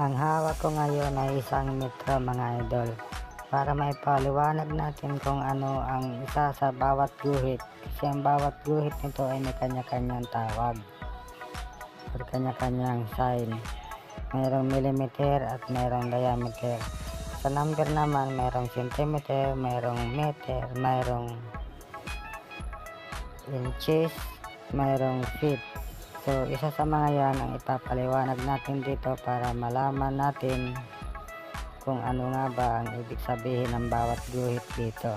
Ang hawak ko ngayon ay isang metro mga idol. Para maipaliwanag natin kung ano ang isa sa bawat guhit. Kasi ang bawat guhit nito ay may kanya-kanyang tawag. Or kanya-kanyang sign. Mayroong millimeter at mayroong diameter. Sa number naman mayroong centimeter mayroong meter mayroong inches mayroong feet So, isa sa mga yan ang ipapaliwanag natin dito para malaman natin kung ano nga ba ang ibig sabihin ng bawat guhit dito.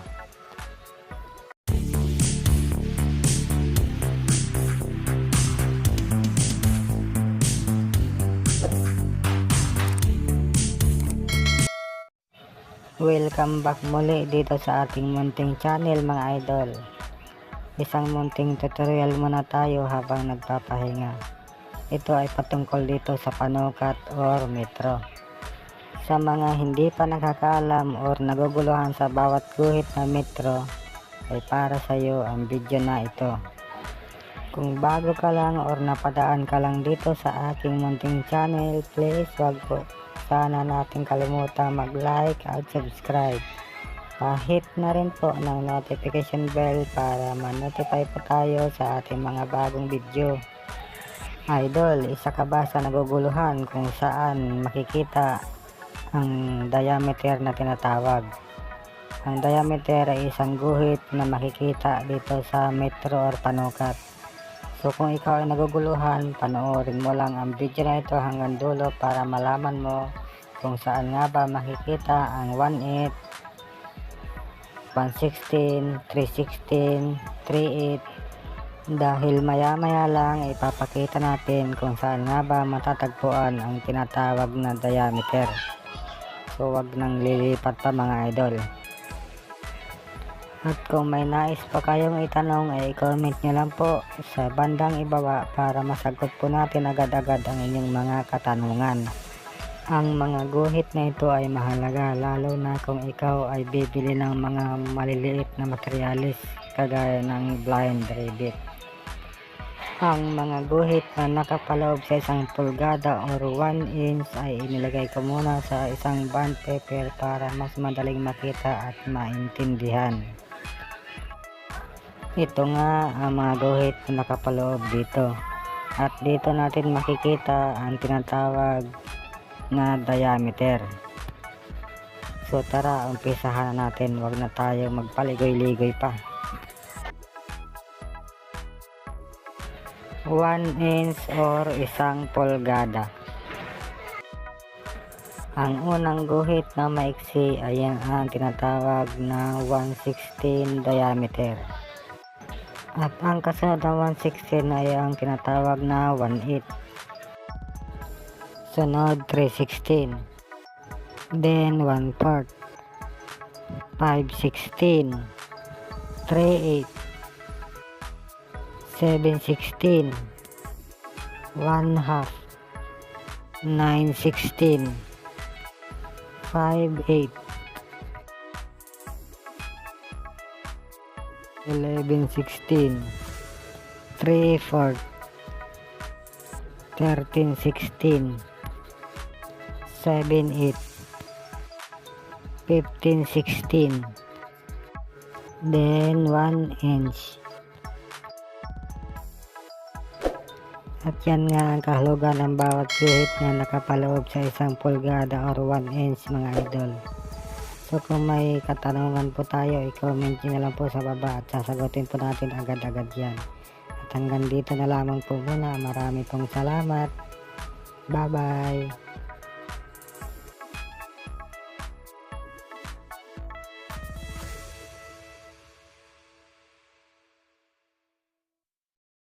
Welcome back muli dito sa ating munting channel mga idol. Isang munting tutorial muna tayo habang nagpapahinga. Ito ay patungkol dito sa panukat or metro. Sa mga hindi pa nakakaalam or naguguluhan sa bawat guhit na metro, ay para sa iyo ang video na ito. Kung bago ka lang or napadaan ka lang dito sa aking munting channel, please wag po sana natin kalimutan mag-like at subscribe. Pa-hit na rin po ng notification bell para ma-notify po tayo sa ating mga bagong video. Idol, isa ka ba sa naguguluhan kung saan makikita ang diameter na tinatawag? Ang diameter ay isang guhit na makikita dito sa metro or panukat. So kung ikaw ay naguguluhan, panoorin mo lang ang video na ito hanggang dulo para malaman mo kung saan nga ba makikita ang 1.8 116, 316, 38 dahil maya maya lang ipapakita natin kung saan nga ba matatagpuan ang tinatawag na diameter. So wag nang lilipat pa mga idol. At kung may nais pa kayong itanong ay comment nyo lang po sa bandang ibaba para masagot po natin agad-agad ang inyong mga katanungan ang mga guhit na ito ay mahalaga lalo na kung ikaw ay bibili ng mga maliliit na materialis kagaya ng blind rabbit. Ang mga guhit na nakapaloob sa isang pulgada or 1 inch ay inilagay ko muna sa isang bond paper para mas madaling makita at maintindihan. Ito nga ang mga guhit na nakapaloob dito. At dito natin makikita ang tinatawag na diameter. So tara, umpisahan na natin. Huwag na tayo magpaligoy-ligoy pa. 1 inch or isang pulgada. Ang unang guhit na maiksi ay yan ang tinatawag na 116 diameter. At ang kasunod na 116 ay ang tinatawag na 18. Sunod 316. Then 1 part. 516. 38. 716. 1 half. 916. 58. 1116. 3 fourth. 1316. 7 8 15 16 then 1 inch. At yan nga ang kahulugan ng bawat guhit na nakapaloob sa isang pulgada or 1 inch mga idol. So kung may katanungan po tayo i-comment nyo na lang po sa baba at sasagutin po natin agad-agad yan. At hanggang dito na lamang po muna. Marami pong salamat. Bye bye